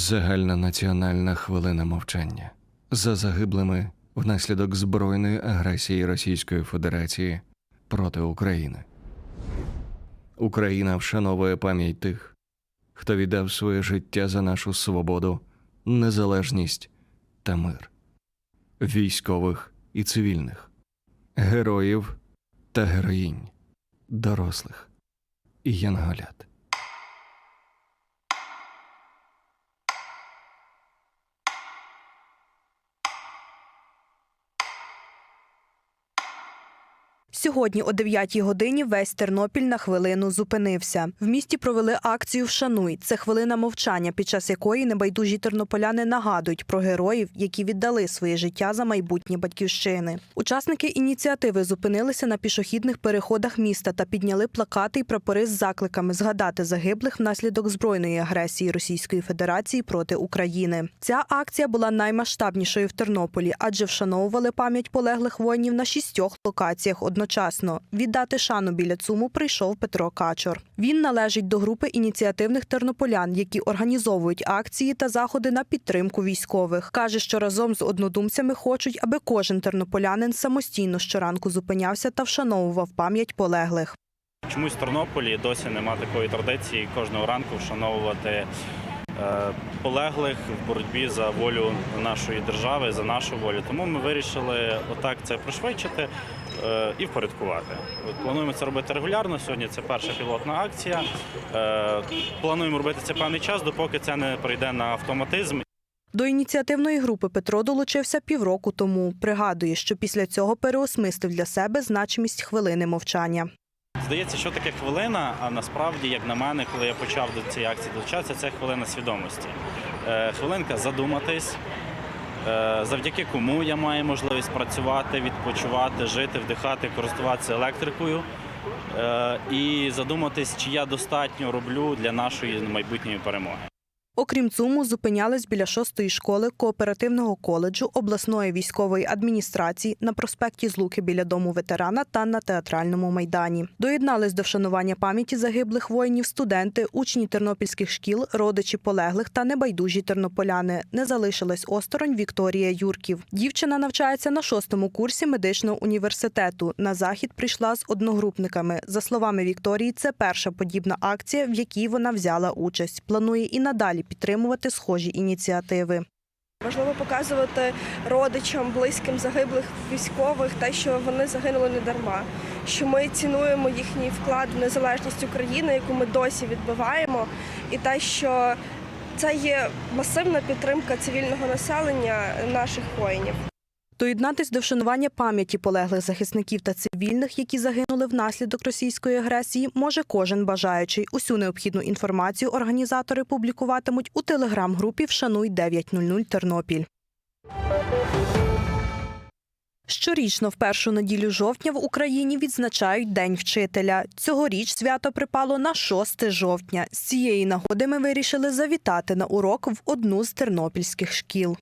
Загальнонаціональна хвилина мовчання за загиблими внаслідок збройної агресії Російської Федерації проти України. Україна вшановує пам'ять тих, хто віддав своє життя за нашу свободу, незалежність та мир, військових і цивільних, героїв та героїнь, дорослих і янголят. Сьогодні о 9 годині весь Тернопіль на хвилину зупинився. В місті провели акцію Вшануй. Це хвилина мовчання, під час якої небайдужі тернополяни нагадують про героїв, які віддали своє життя за майбутнє батьківщини. Учасники ініціативи зупинилися на пішохідних переходах міста та підняли плакати й прапори з закликами згадати загиблих внаслідок збройної агресії Російської Федерації проти України. Ця акція була наймасштабнішою в Тернополі, адже вшановували пам'ять полеглих воїнів на шістьох локаціях одночасно. Віддати шану біля ЦУМу прийшов Петро Качор. Він належить до групи ініціативних тернополян, які організовують акції та заходи на підтримку військових. Каже, що разом з однодумцями хочуть, аби кожен тернополянин самостійно щоранку зупинявся та вшановував пам'ять полеглих. Чомусь в Тернополі досі нема такої традиції кожного ранку вшановувати е, полеглих в боротьбі за волю нашої держави, за нашу волю. Тому ми вирішили отак це пришвидшити і впорядкувати. От Плануємо це робити регулярно. Сьогодні це перша пілотна акція. Е, Плануємо робити це певний час, допоки це не прийде на автоматизм До ініціативної групи Петро долучився півроку тому. Пригадує, що після цього переосмислив для себе значимість хвилини мовчання. Здається, що таке хвилина, а насправді, як на мене, коли я почав до цієї акції долучатися, це хвилина свідомості. Е, Хвилинка задуматись, е, завдяки кому я маю можливість працювати, відпочивати, жити, вдихати, користуватися електрикою. Е, І задуматись, чи я достатньо роблю для нашої майбутньої перемоги. Окрім ЦУМу, зупинялись біля шостої школи кооперативного коледжу обласної військової адміністрації на проспекті Злуки біля дому ветерана та на театральному майдані. Доєднались до вшанування пам'яті загиблих воїнів студенти, учні тернопільських шкіл, родичі полеглих та небайдужі тернополяни. Не залишилась осторонь Вікторія Юрків. Дівчина навчається на шостому курсі медичного університету. На захід прийшла з одногрупниками. За словами Вікторії, це перша подібна акція, в якій вона взяла участь. Планує і надалі підтримувати схожі ініціативи. Важливо показувати родичам, близьким загиблих військових те, що вони загинули не дарма, що ми цінуємо їхній вклад в незалежність України, яку ми досі відбиваємо, і те, що це є масивна підтримка цивільного населення наших воїнів. Доєднатись до вшанування пам'яті полеглих захисників та цивільних, які загинули внаслідок російської агресії, може кожен бажаючий. Усю необхідну інформацію організатори публікуватимуть у телеграм-групі Вшануй 900 Тернопіль. Щорічно в першу неділю жовтня в Україні відзначають День вчителя. Цьогоріч свято припало на 6 жовтня. З цієї нагоди ми вирішили завітати на урок в одну з тернопільських шкіл.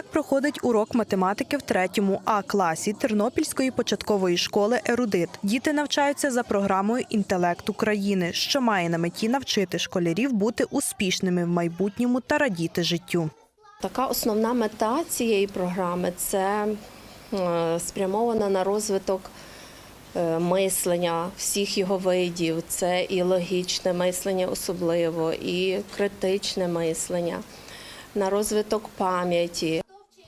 Так проходить урок математики в третьому А класі Тернопільської початкової школи Ерудит. Діти навчаються за програмою Інтелект України, що має на меті навчити школярів бути успішними в майбутньому та радіти життю. Така основна мета цієї програми це е, спрямована на розвиток е, мислення всіх його видів. Це і логічне мислення, особливо, і критичне мислення, на розвиток пам'яті.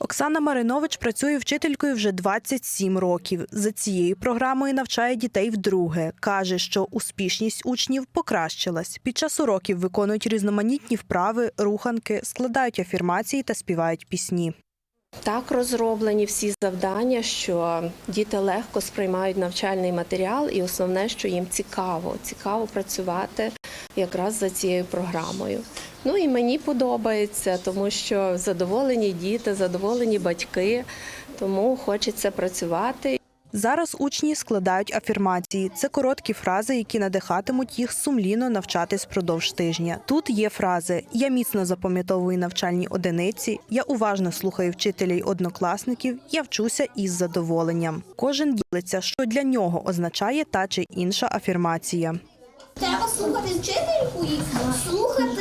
Оксана Маринович працює вчителькою вже 27 років. За цією програмою навчає дітей вдруге. Каже, що успішність учнів покращилась. Під час уроків виконують різноманітні вправи, руханки, складають афірмації та співають пісні. Так розроблені всі завдання, що діти легко сприймають навчальний матеріал, і основне, що їм цікаво, цікаво працювати якраз за цією програмою. Ну і мені подобається, тому що задоволені діти, задоволені батьки, тому хочеться працювати. Зараз учні складають афірмації. Це короткі фрази, які надихатимуть їх сумлінно навчатись впродовж тижня. Тут є фрази: Я міцно запам'ятовую навчальні одиниці, я уважно слухаю вчителя й однокласників, я вчуся із задоволенням. Кожен ділиться, що для нього означає та чи інша афірмація. Треба слухати вчительку і слухати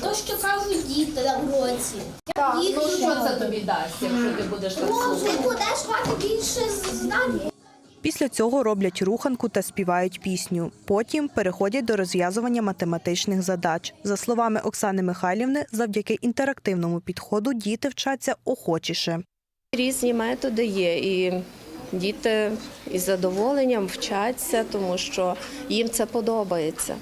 те, що кажуть діти на уроці. Так, Ну що це тобі дасть, якщо ти будеш так Ну, слухати? ти будеш мати більше знань. Після цього роблять руханку та співають пісню. Потім переходять до розв'язування математичних задач. За словами Оксани Михайлівни, завдяки інтерактивному підходу діти вчаться охочіше. Різні методи є, і діти із задоволенням вчаться, тому що їм це подобається.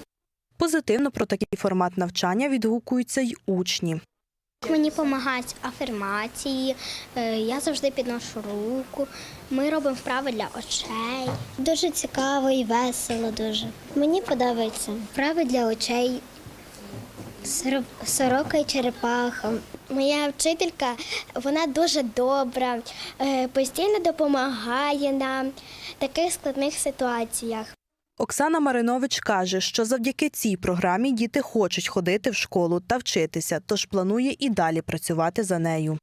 Позитивно про такий формат навчання відгукуються й учні. Мені допомагають афірмації, е, я завжди підношу руку. Ми робимо вправи для очей. Дуже цікаво і весело дуже. Мені подобається вправи для очей. Сорока і черепаха. Моя вчителька, вона дуже добра, е, постійно допомагає нам в таких складних ситуаціях. Оксана Маринович каже, що завдяки цій програмі діти хочуть ходити в школу та вчитися, тож планує і далі працювати за нею.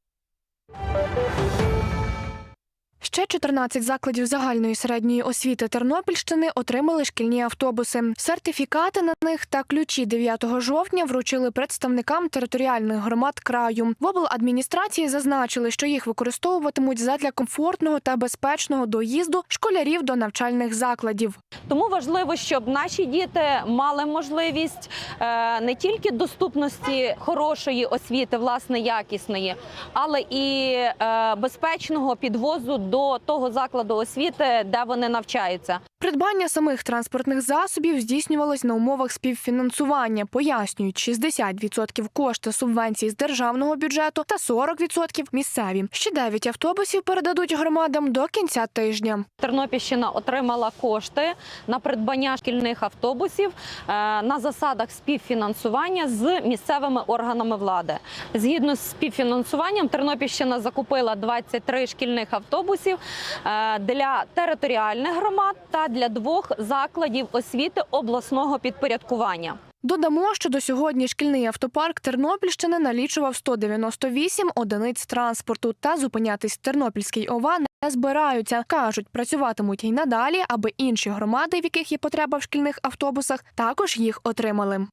Ще 14 закладів загальної середньої освіти Тернопільщини отримали шкільні автобуси. Сертифікати на них та ключі 9 жовтня вручили представникам територіальних громад краю. В обладміністрації зазначили, що їх використовуватимуть задля комфортного та безпечного доїзду школярів до навчальних закладів. Тому важливо, щоб наші діти мали можливість е, не тільки доступності хорошої освіти, власне якісної, але і е, безпечного підвозу до того закладу освіти, де вони навчаються. Придбання самих транспортних засобів здійснювалось на умовах співфінансування. Пояснюють, 60% кошти субвенцій з державного бюджету та 40% місцеві. Ще 9 автобусів передадуть громадам до кінця тижня. Тернопільщина отримала кошти на придбання шкільних автобусів е, на засадах співфінансування з місцевими органами влади. Згідно з співфінансуванням, Тернопільщина закупила 23 шкільних автобусів е, для територіальних громад та для двох закладів освіти обласного підпорядкування. Додамо, що до сьогодні шкільний автопарк Тернопільщини налічував 198 одиниць транспорту та зупинятись в Тернопільській ОВА не збираються. кажуть, працюватимуть і надалі, аби інші громади, в яких є потреба в шкільних автобусах, також їх отримали.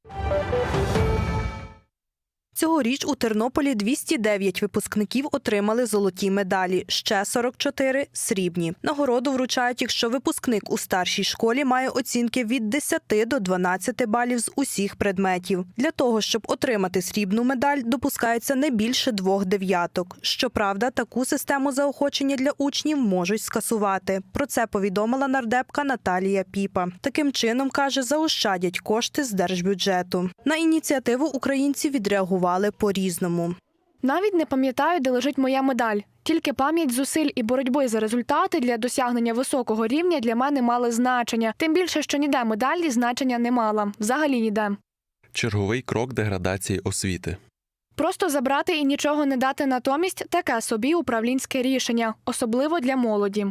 Цьогоріч у Тернополі 209 випускників отримали золоті медалі, ще 44 – срібні. Нагороду вручають, якщо випускник у старшій школі має оцінки від 10 до 12 балів з усіх предметів. Для того, щоб отримати срібну медаль, допускається не більше двох дев'яток. Щоправда, таку систему заохочення для учнів можуть скасувати. Про це повідомила нардепка Наталія Піпа. Таким чином, каже, заощадять кошти з держбюджету. На ініціативу українці відреагували по-різному. Навіть не пам'ятаю, де лежить моя медаль. Тільки пам'ять зусиль і боротьби за результати для досягнення високого рівня для мене мали значення. Тим більше, що ніде медалі значення не мала. Взагалі ніде. Черговий крок деградації освіти. Просто забрати і нічого не дати натомість таке собі управлінське рішення, особливо для молоді.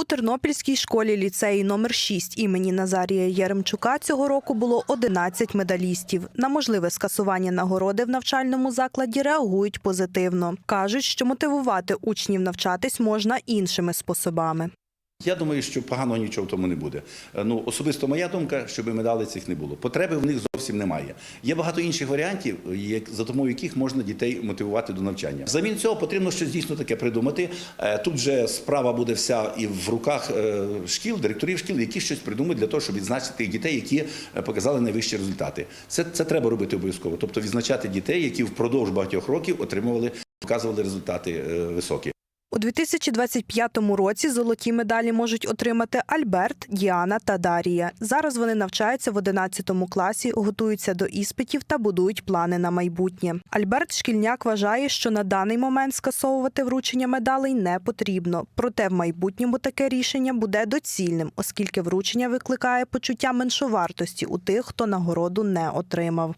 У Тернопільській школі ліцеї номер 6 імені Назарія Яремчука цього року було 11 медалістів. На можливе скасування нагороди в навчальному закладі реагують позитивно. Кажуть, що мотивувати учнів навчатись можна іншими способами. Я думаю, що поганого нічого в тому не буде. Е, Ну особисто моя думка, щоб медалей цих не було. Потреби в них зовсім немає. Є багато інших варіантів, як за допомогою яких можна дітей мотивувати до навчання. Взамін цього потрібно щось дійсно таке придумати. Е, Тут вже справа буде вся і в руках е, шкіл, директорів шкіл, які щось придумають для того, щоб відзначити дітей, які показали найвищі результати. Це, це треба робити обов'язково. Тобто відзначати дітей, які впродовж багатьох років отримували, показували результати високі. У 2025 році золоті медалі можуть отримати Альберт, Діана та Дарія. Зараз вони навчаються в 11 класі, готуються до іспитів та будують плани на майбутнє. Альберт Шкільняк вважає, що на даний момент скасовувати вручення медалей не потрібно. Проте в майбутньому таке рішення буде доцільним, оскільки вручення викликає почуття меншовартості у тих, хто нагороду не отримав.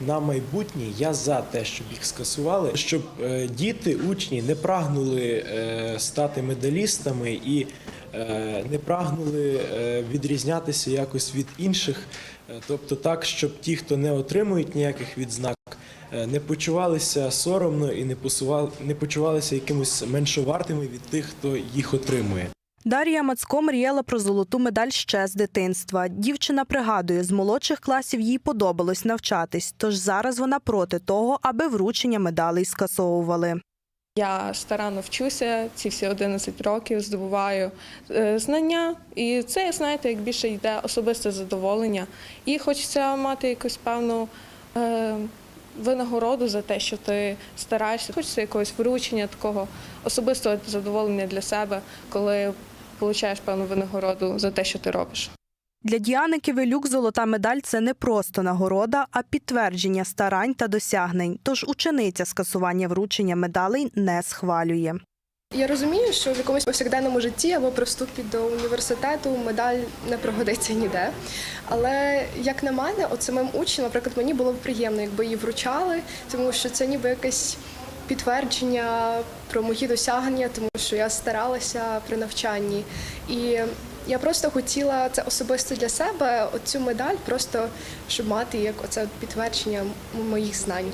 На майбутнє я за те, щоб їх скасували, щоб е, діти, учні не прагнули е, стати медалістами і е, не прагнули відрізнятися якось від інших. Тобто так, щоб ті, хто не отримують ніяких відзнак, не почувалися соромно і не почувалися якимось меншовартими від тих, хто їх отримує. Дар'я Мацко мріяла про золоту медаль ще з дитинства. Дівчина пригадує, з молодших класів їй подобалось навчатись, тож зараз вона проти того, аби вручення медалей скасовували. Я старанно вчуся ці всі 11 років, здобуваю е, знання, і це, знаєте, як більше йде особисте задоволення. І хочеться мати якусь певну е, винагороду за те, що ти стараєшся. Хочеться якогось вручення, такого особистого задоволення для себе, коли отримуєш певну винагороду за те, що ти робиш. Для Діани Кивилюк золота медаль це не просто нагорода, а підтвердження старань та досягнень. Тож учениця скасування вручення медалей не схвалює. Я розумію, що в якомусь повсякденному житті або при вступі до університету медаль не пригодиться ніде. Але як на мене, от самим учням, наприклад, мені було б приємно, якби її вручали, тому що це ніби якесь підтвердження про мої досягнення, тому що я старалася при навчанні. І я просто хотіла це особисто для себе, оцю медаль, просто щоб мати як оце підтвердження моїх знань.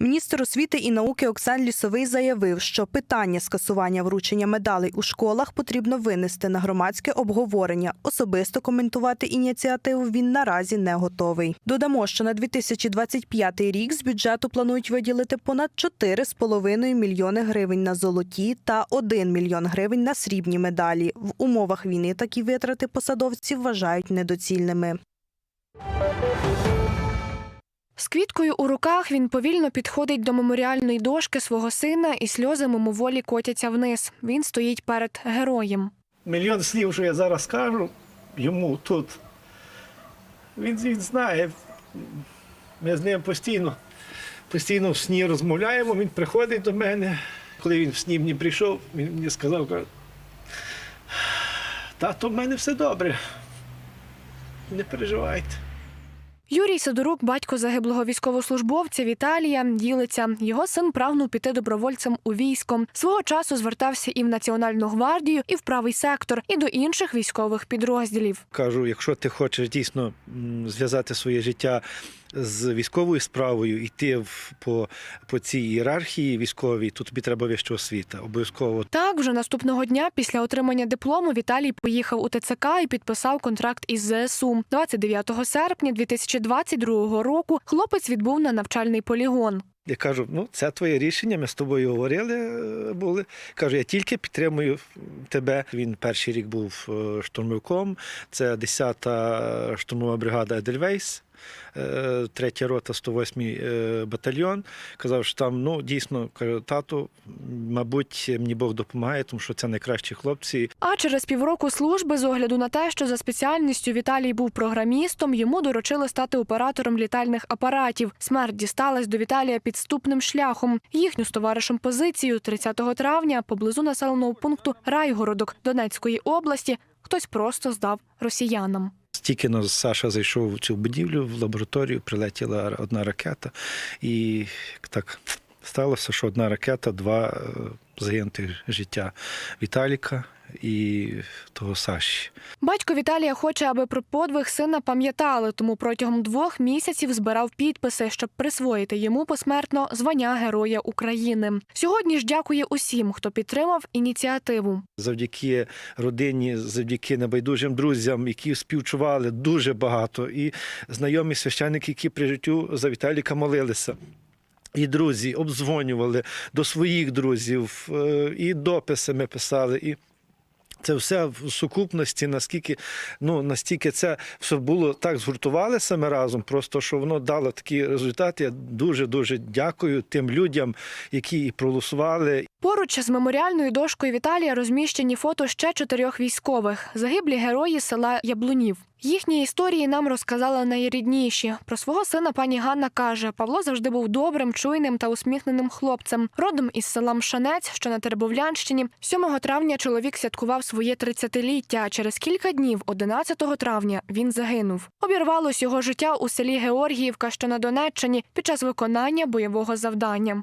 Міністр освіти і науки Оксан Лісовий заявив, що питання скасування вручення медалей у школах потрібно винести на громадське обговорення. Особисто коментувати ініціативу він наразі не готовий. Додамо, що на 2025 рік з бюджету планують виділити понад 4,5 мільйони гривень на золоті та 1 мільйон гривень на срібні медалі. В умовах війни такі витрати посадовці вважають недоцільними. З квіткою у руках він повільно підходить до меморіальної дошки свого сина, і сльози мимоволі котяться вниз. Він стоїть перед героєм. Мільйон слів, що я зараз кажу йому тут. Він, він знає. Ми з ним постійно, постійно в сні розмовляємо. Він приходить до мене. Коли він в сні мені прийшов, він мені сказав, каже, тато, в мене все добре. Не переживайте. Юрій Сидорук, батько загиблого військовослужбовця Віталія, ділиться. Його син прагнув піти добровольцем у військо. Свого часу звертався і в Національну гвардію, і в правий сектор, і до інших військових підрозділів. Кажу, якщо ти хочеш дійсно зв'язати своє життя з військовою справою, йти в, по, по цій ієрархії військовій, то тобі треба вища освіта. Обов'язково Так, вже наступного дня після отримання диплому Віталій поїхав у ТЦК і підписав контракт із ЗСУ. 29 серпня 2022 року хлопець відбув на навчальний полігон. Я кажу, ну це твоє рішення. Ми з тобою говорили. е, Були кажу, я тільки підтримую тебе. Він перший рік був е, штурмовиком. Це 10-та штурмова бригада Едельвейс. Е, Третя рота, 108-й е, батальйон. Казав, що там ну дійсно каже, тату, мабуть, мені Бог допомагає, тому що це найкращі хлопці. А через півроку служби, з огляду на те, що за спеціальністю Віталій був програмістом, йому доручили стати оператором літальних апаратів. Смерть дісталась до Віталія підступним шляхом. Їхню з товаришем позицію 30 травня поблизу населеного пункту Райгородок Донецької області хтось просто здав росіянам. Тільки но Саша зайшов в цю будівлю, в лабораторію прилетіла одна ракета, і так сталося, що одна ракета, два е, загинути життя Віталіка і того Саші. Батько Віталія хоче, аби про подвиг сина пам'ятали, тому протягом двох місяців збирав підписи, щоб присвоїти йому посмертно звання Героя України. Сьогодні ж дякує усім, хто підтримав ініціативу. Завдяки родині, завдяки небайдужим друзям, які співчували дуже багато, і знайомі священники, які при життю за Віталіка молилися. І друзі обдзвонювали до своїх друзів, е, і дописи ми писали. І це все в сукупності, наскільки ну настільки це все було так згуртували ми разом, просто що воно дало такі результати. Я дуже дуже дякую тим людям, які і проголосували, Поруч з меморіальною дошкою Віталія розміщені фото ще чотирьох військових загиблі герої села Яблунів. Їхні історії нам розказали найрідніші. Про свого сина пані Ганна каже: Павло завжди був добрим, чуйним та усміхненим хлопцем. Родом із села Мшанець, що на Тербовлянщині. 7 травня чоловік святкував своє 30-ліття. а Через кілька днів, 11 травня, він загинув. Обірвалось його життя у селі Георгіївка, що на Донеччині, під час виконання бойового завдання.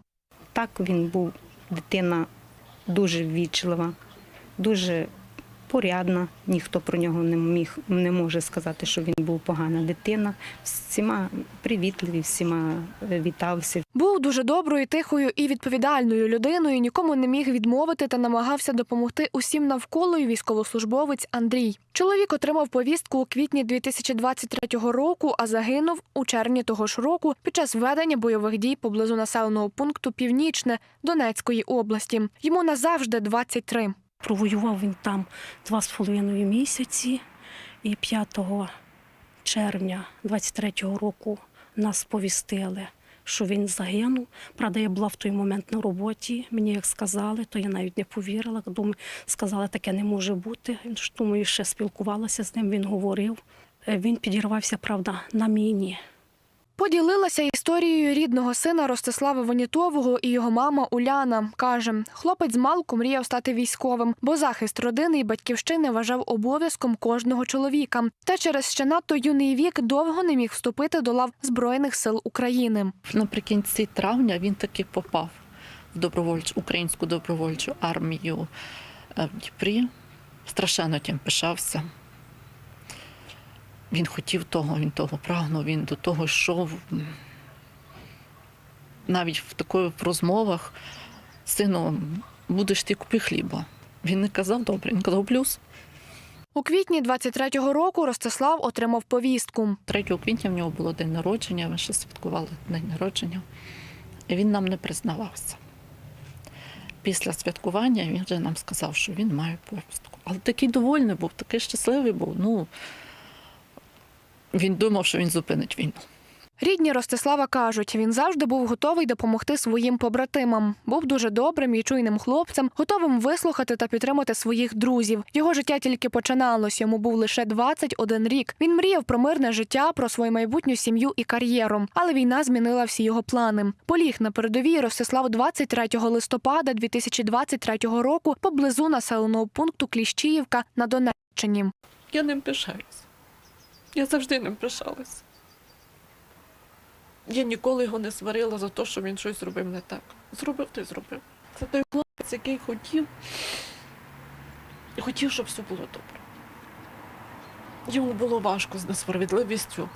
Так він був дитина дуже ввічлива, дуже порядна. Ніхто про нього не міг не може сказати, що він був погана дитина. Всіма привітливі, всіма е, вітався. Був дуже доброю, тихою і відповідальною людиною. Нікому не міг відмовити та намагався допомогти усім навколо. І військовослужбовець Андрій. Чоловік отримав повістку у квітні 2023 року, а загинув у червні того ж року під час ведення бойових дій поблизу населеного пункту Північне Донецької області. Йому назавжди 23. Провоював він там два з половиною місяці, і 5 червня 23-го року нас повістили, що він загинув. Правда, я була в той момент на роботі. Мені як сказали, то я навіть не повірила. Думаю, сказали, таке не може бути. Думаю, ще спілкувалася з ним. Він говорив. Е, Він підірвався, правда, на міні. Поділилася історією рідного сина Ростислава Вонітового і його мама Уляна. Каже, хлопець з малку мріяв стати військовим, бо захист родини і батьківщини вважав обов'язком кожного чоловіка. Та через ще надто юний вік довго не міг вступити до лав Збройних сил України. Наприкінці травня він таки попав в добровольчу українську добровольчу армію е, в Дніпрі. Страшенно тим пишався. Він хотів того, він того прагнув, він до того йшов. Навіть в такої в розмовах сину, будеш ти купи хліба. Він не казав добре, він казав плюс. У квітні 23-го року Ростислав отримав повістку. 3 квітня в нього було день народження, ми ще святкували день народження. І він нам не признавався. Після святкування він вже нам сказав, що він має повістку. Але такий довольний був, такий щасливий був. Ну, він думав, що він зупинить війну. Рідні Ростислава кажуть, він завжди був готовий допомогти своїм побратимам. Був дуже добрим і чуйним хлопцем, готовим вислухати та підтримати своїх друзів. Його життя тільки починалось. Йому був лише 21 рік. Він мріяв про мирне життя, про свою майбутню сім'ю і кар'єру. Але війна змінила всі його плани. Поліг на передовій Ростислав 23 листопада 2023 року поблизу населеного пункту Кліщіївка на Донеччині. Я ним пишаюсь. Я завжди ним пишалась. Я ніколи його не сварила за те, що він щось зробив не так. Зробив, ти зробив. Це той хлопець, який хотів, хотів, щоб все було добре. Йому було важко з несправедливістю.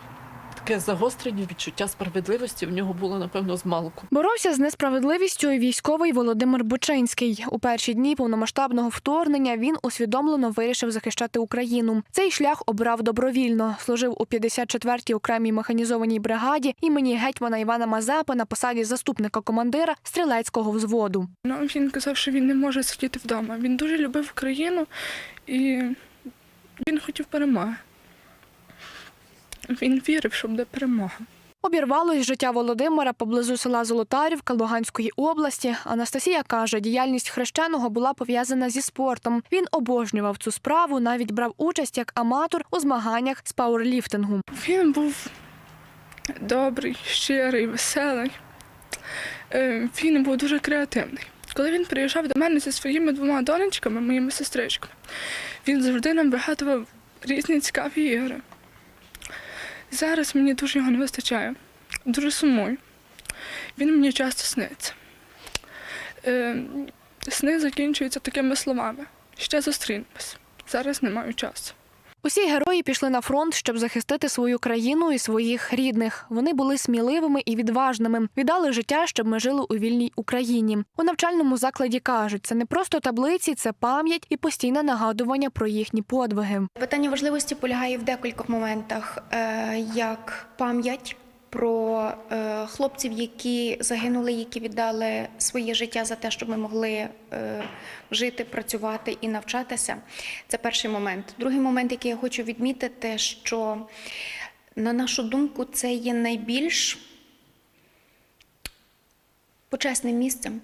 Таке загострення відчуття справедливості в нього було, напевно, з малку. Боровся з несправедливістю і військовий Володимир Бучинський. У перші дні повномасштабного вторгнення він усвідомлено вирішив захищати Україну. Цей шлях обрав добровільно. Служив у 54-й окремій механізованій бригаді імені гетьмана Івана Мазепи на посаді заступника командира стрілецького взводу. Ну, він казав, що він не може сидіти вдома. Він дуже любив Україну і він хотів перемоги. Він вірив, що буде перемога. Обірвалось життя Володимира поблизу села Золотарівка Луганської області. Анастасія каже, діяльність хрещеного була пов'язана зі спортом. Він обожнював цю справу, навіть брав участь як аматор у змаганнях з пауерліфтингу. Він був добрий, щирий, веселий. Е, Він був дуже креативний. Коли він приїжджав до мене зі своїми двома донечками, моїми сестричками, він завжди нам вигадував різні цікаві ігри. Зараз мені дуже його не вистачає. Дуже сумую. Він мені часто сниться. Е, Сни закінчуються такими словами. Ще зустрінемось. Зараз не маю часу. Усі герої пішли на фронт, щоб захистити свою країну і своїх рідних. Вони були сміливими і відважними, віддали життя, щоб ми жили у вільній Україні. У навчальному закладі кажуть, це не просто таблиці, це пам'ять і постійне нагадування про їхні подвиги. Питання важливості полягає в декількох моментах, е, як пам'ять про е, хлопців, які загинули, які віддали своє життя за те, щоб ми могли е, жити, працювати і навчатися. Це перший момент. Другий момент, який я хочу відмітити, що на нашу думку, це є найбільш почесним місцем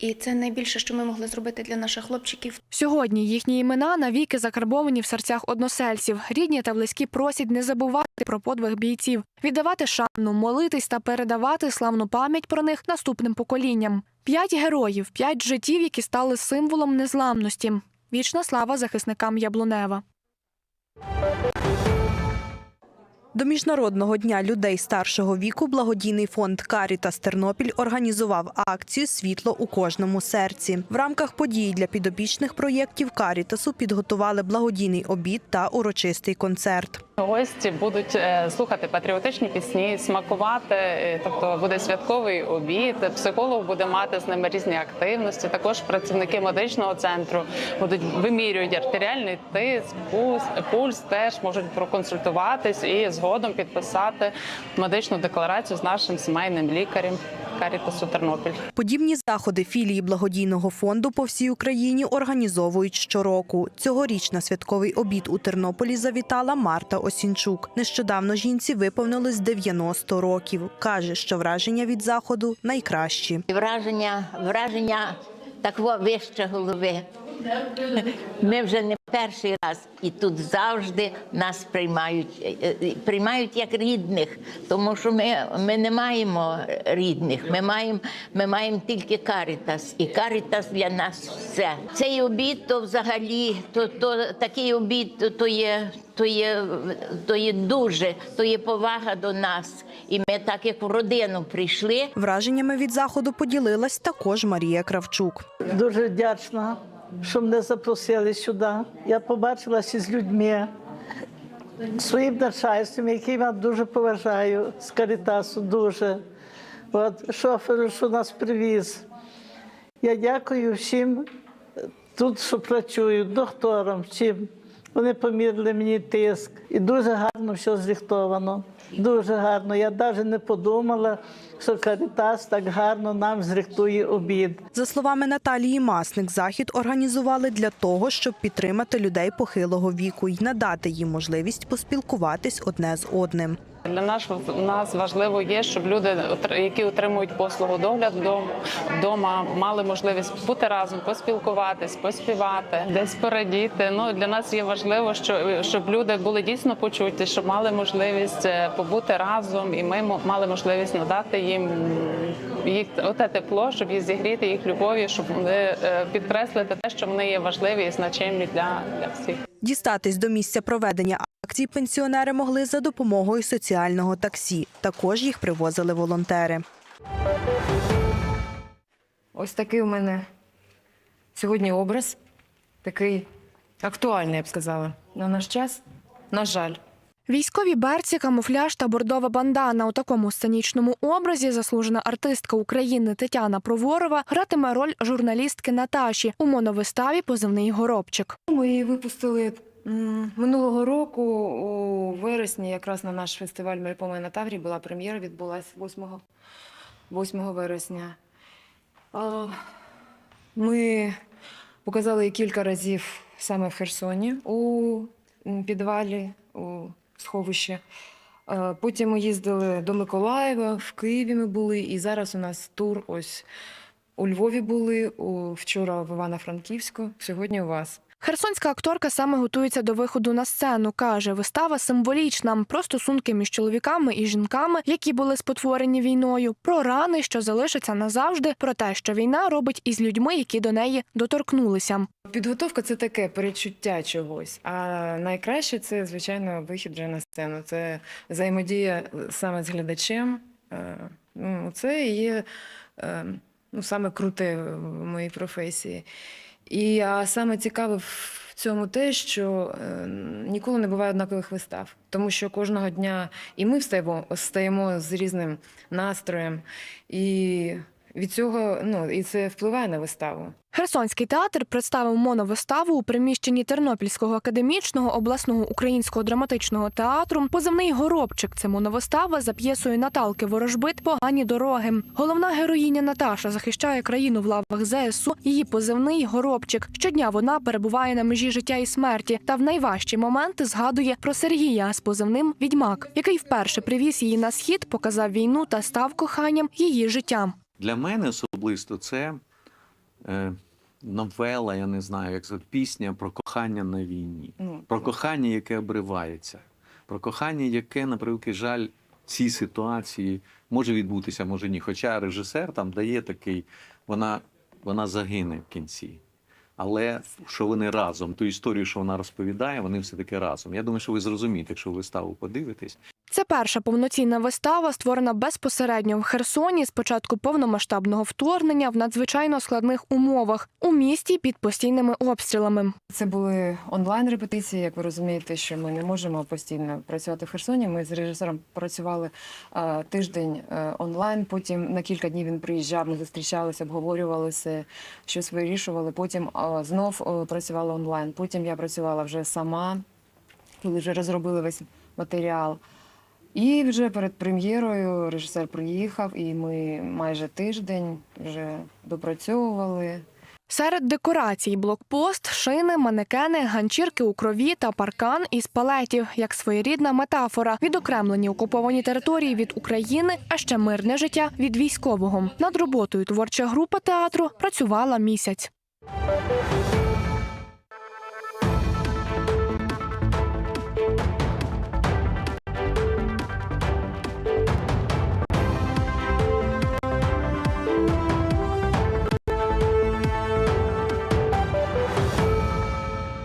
І це найбільше, що ми могли зробити для наших хлопчиків. Сьогодні їхні імена навіки закарбовані в серцях односельців. Рідні та близькі просять не забувати про подвиг бійців, віддавати шану, молитись та передавати славну пам'ять про них наступним поколінням. П'ять героїв, п'ять життів, які стали символом незламності. Вічна слава захисникам Яблунева. До міжнародного дня людей старшого віку благодійний фонд Карітас Тернопіль організував акцію Світло у кожному серці. В рамках подій для підопічних проєктів Карітасу підготували благодійний обід та урочистий концерт. Гості будуть е, слухати патріотичні пісні, смакувати. е, Тобто буде святковий обід. Психолог буде мати з ними різні активності. Також працівники медичного центру будуть вимірюють артеріальний тиск, пульс, пульс теж можуть проконсультуватись і згодом підписати медичну декларацію з нашим сімейним лікарем Карітасу Тернопіль. Подібні заходи філії благодійного фонду по всій Україні організовують щороку. Цьогоріч на святковий обід у Тернополі завітала Марта Осінчук. Нещодавно жінці виповнилось 90 років. Каже, що враження від заходу найкращі. Враження, враження такого вище голови. Ми вже не перший раз, і тут завжди нас приймають, е, е, приймають як рідних, тому що ми, ми не маємо рідних. Ми маємо, ми маємо тільки карітас, і карітас для нас все. Цей обід, то взагалі, то, то такий обід, то, то є. То є, то є дуже, то є повага до нас. І ми так як в родину прийшли. Враженнями від заходу поділилась також Марія Кравчук. Дуже вдячна, що мене запросили сюди. Я побачилася з людьми, своїм начальством, яким я дуже поважаю, з Карітасу дуже. От, шоферу, що нас привіз. Я дякую всім тут, що працюю, докторам, всім. Вони помірили мені тиск. І дуже гарно все зрихтовано. Дуже гарно. Я навіть не подумала, що Карітас так гарно нам зрихтує обід. За словами Наталії Масник, захід організували для того, щоб підтримати людей похилого віку і надати їм можливість поспілкуватись одне з одним. Для нас, нас важливо є, щоб люди, які отримують послугу догляду вдома, мали можливість бути разом, поспілкуватись, поспівати, десь порадіти. Ну для нас є важливо, що щоб люди були дійсно почуті, щоб мали можливість е, побути разом, і ми мали можливість надати їм їх оте тепло, щоб їх зігріти, їх любові, щоб вони е, підкреслити те, що вони є важливі і значимі для, для всіх. Дістатись до місця проведення акцій пенсіонери могли за допомогою соціального таксі. Також їх привозили волонтери. Ось такий у мене сьогодні образ, такий актуальний, я б сказала. На наш час, на жаль. Військові берці, камуфляж та бордова бандана у такому сценічному образі заслужена артистка України Тетяна Проворова гратиме роль журналістки Наташі у моновиставі Позивний горобчик. Ми її випустили минулого року у вересні, якраз на наш фестиваль Мелькома на Таврі була прем'єра, відбулася 8, 8 вересня. Ми показали кілька разів саме в Херсоні у підвалі, у сховищі. Потім ми їздили до Миколаєва, в Києві ми були, і зараз у нас тур ось у Львові були, вчора в Івано-Франківську, сьогодні у вас. Херсонська акторка саме готується до виходу на сцену. каже, вистава символічна про стосунки між чоловіками і жінками, які були спотворені війною, про рани, що залишаться назавжди, про те, що війна робить із людьми, які до неї доторкнулися. Підготовка це таке перечуття чогось. А найкраще це, звичайно, вихід вже на сцену. Це взаємодія саме з глядачем. Е, Ну, це є е, ну, саме круте в моїй професії. І а саме цікаве в цьому те, що е, ніколи не буває однакових вистав, тому що кожного дня і ми встаємо, встаємо з різним настроєм, і від цього ну і це впливає на виставу. Херсонський театр представив моновиставу у приміщенні Тернопільського академічного обласного українського драматичного театру. Позивний горобчик це моновистава за п'єсою Наталки Ворожбит Погані дороги. Головна героїня Наташа захищає країну в лавах ЗСУ. Її позивний горобчик. Щодня вона перебуває на межі життя і смерті та в найважчі моменти згадує про Сергія з позивним Відьмак, який вперше привіз її на схід, показав війну та став коханням її життя. Для мене особисто це е, новела, я не знаю, як це пісня про кохання на війні, Ну, про кохання, яке обривається, про кохання, яке, на превеликий жаль, в цій ситуації може відбутися, може ні. Хоча режисер там дає такий, вона, вона загине в кінці. Але що вони разом, ту історію, що вона розповідає, вони все-таки разом. Я думаю, що ви зрозумієте, якщо ви виставу подивитесь. Це перша повноцінна вистава, створена безпосередньо в Херсоні з початку повномасштабного вторгнення в надзвичайно складних умовах у місті під постійними обстрілами. Це були онлайн репетиції. Як ви розумієте, що ми не можемо постійно працювати в Херсоні. Ми з режисером працювали е, тиждень е, онлайн. Потім на кілька днів він приїжджав. Ми зустрічалися, обговорювали все, щось вирішували. Потім е, знов е, працювала онлайн. Потім я працювала вже сама, коли вже розробили весь матеріал. І вже перед прем'єрою режисер приїхав, і ми майже тиждень вже допрацьовували. Серед декорацій блокпост, шини, манекени, ганчірки у крові та паркан із палетів, як своєрідна метафора, відокремлені окуповані території від України, а ще мирне життя від військового. Над роботою творча група театру працювала місяць.